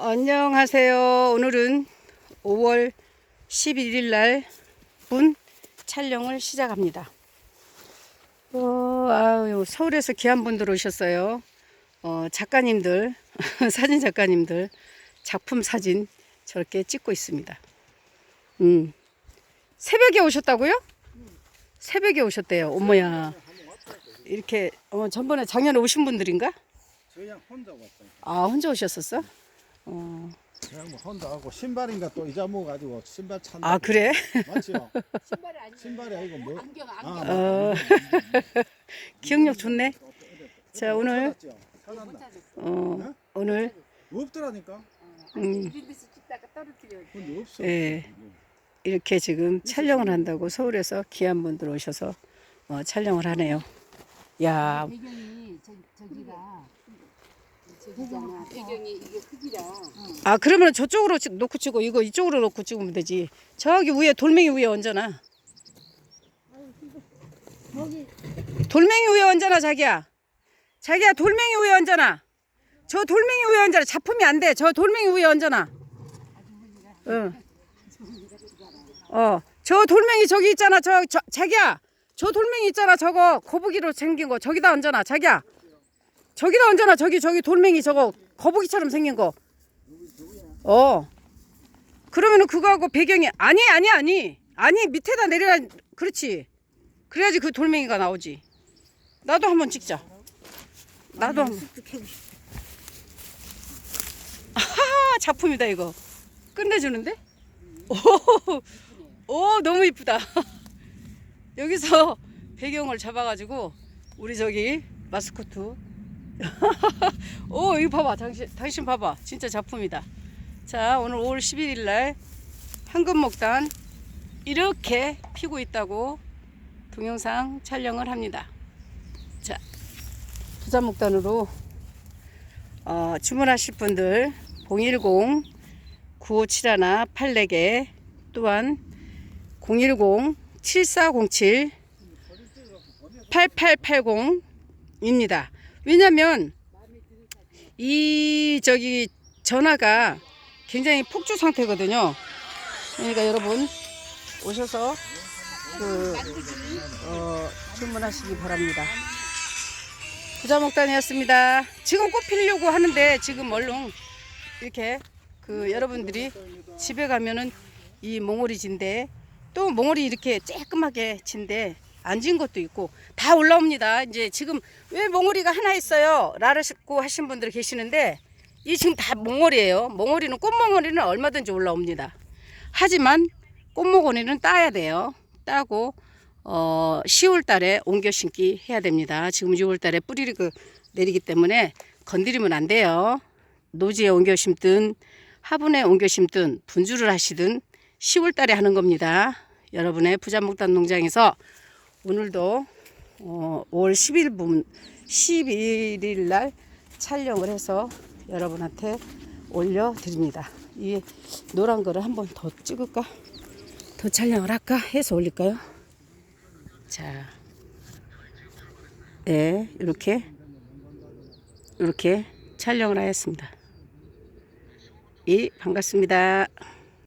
안녕하세요. 오늘은 5월 11일 날분 촬영을 시작합니다. 어, 아유, 서울에서 귀한 분들 오셨어요. 어, 작가님들, 사진 작가님들 작품 사진 저렇게 찍고 있습니다. 음. 새벽에 오셨다고요? 새벽에 오셨대요. 어머야. 이렇게 어, 전번에 작년에 오신 분들인가? 그냥 혼자 왔어요. 아, 혼자 오셨었어? 어. 그냥 뭐 혼자 하고 신발인가 또 잊어먹어 가지고 신발 찾는. 아, 그래? 맞죠? 신발이 아니고 신발이 아니고 뭐? 안경 아, 안경 어, 기억력 좋네. 자, 오늘, 찾았죠? 찾았나? 어, 오늘, 없더라니까. 음, 찍다가 떨어뜨려 근데 없어. 예. 이렇게 지금 촬영을 한다고 서울에서 귀한 분들 오셔서 어, 촬영을 하네요. 야, 배경이 저, 저기가 아, 그러면 저쪽으로 치- 놓고 치고 이거 이쪽으로 놓고 찍으면 되지. 저기 위에 돌멩이 위에 얹어놔. 돌멩이 위에 얹어놔, 자기야. 자기야, 돌멩이 위에 얹어놔. 저 돌멩이 위에 얹어놔. 작품이 안 돼. 저 돌멩이 위에 얹어놔. 응. 어, 저 돌멩이 저기 있잖아. 저, 저 자기야. 저 돌멩이 있잖아. 저거 거북이로 생긴 거. 저기다 얹어놔. 자기야. 저기다 얹어놔. 저기 저기 돌멩이 저거 거북이처럼 생긴 거. 어. 그러면은 그거하고 배경이 아니 아니 아니 아니 밑에다 내려야 그렇지. 그래야지 그 돌멩이가 나오지. 나도 한번 찍자. 나도 한번. 아하 작품이다 이거. 끝내주는데? 오, 오 너무 이쁘다. 여기서 배경을 잡아가지고 우리 저기 마스코트. 오 이거 봐봐 당신 당신 봐봐 진짜 작품이다. 자 오늘 5월 11일 날 황금목단 이렇게 피고 있다고 동영상 촬영을 합니다. 자 부자목단으로 어, 주문하실 분들 010 9571 84개 또한 010 7407 8880입니다. 왜냐면 이 저기 전화가 굉장히 폭주 상태거든요. 그러니까 여러분 오셔서 그 어, 주문하시기 바랍니다. 부자목단이었습니다. 지금 꽃 피려고 하는데 지금 얼른 이렇게 그 여러분들이 집에 가면은 이 몽골이 진데 또 몽골이 이렇게 쬐끔하게 진데 안진 것도 있고 다 올라옵니다. 이제 지금 왜 몽골이가 하나 있어요? 라고 하신 분들 계시는데 이 지금 다 몽골이에요. 몽골이는 꽃몽골이는 얼마든지 올라옵니다. 하지만 꽃몽골이는 따야 돼요. 따고 어 10월 달에 옮겨 심기 해야 됩니다. 지금 6월 달에 뿌리를 그 내리기 때문에 건드리면 안 돼요. 노지에 옮겨 심든 화분에 옮겨 심든 분주를 하시든 10월 달에 하는 겁니다. 여러분의 부자목단 농장에서 오늘도 어, 5월 10일 분 11일 날 촬영을 해서 여러분한테 올려 드립니다. 이 노란 거를 한 번 더 찍을까? 더 촬영을 할까? 해서 올릴까요? 자. 네, 이렇게 이렇게 촬영을 하였습니다. 예, 반갑습니다.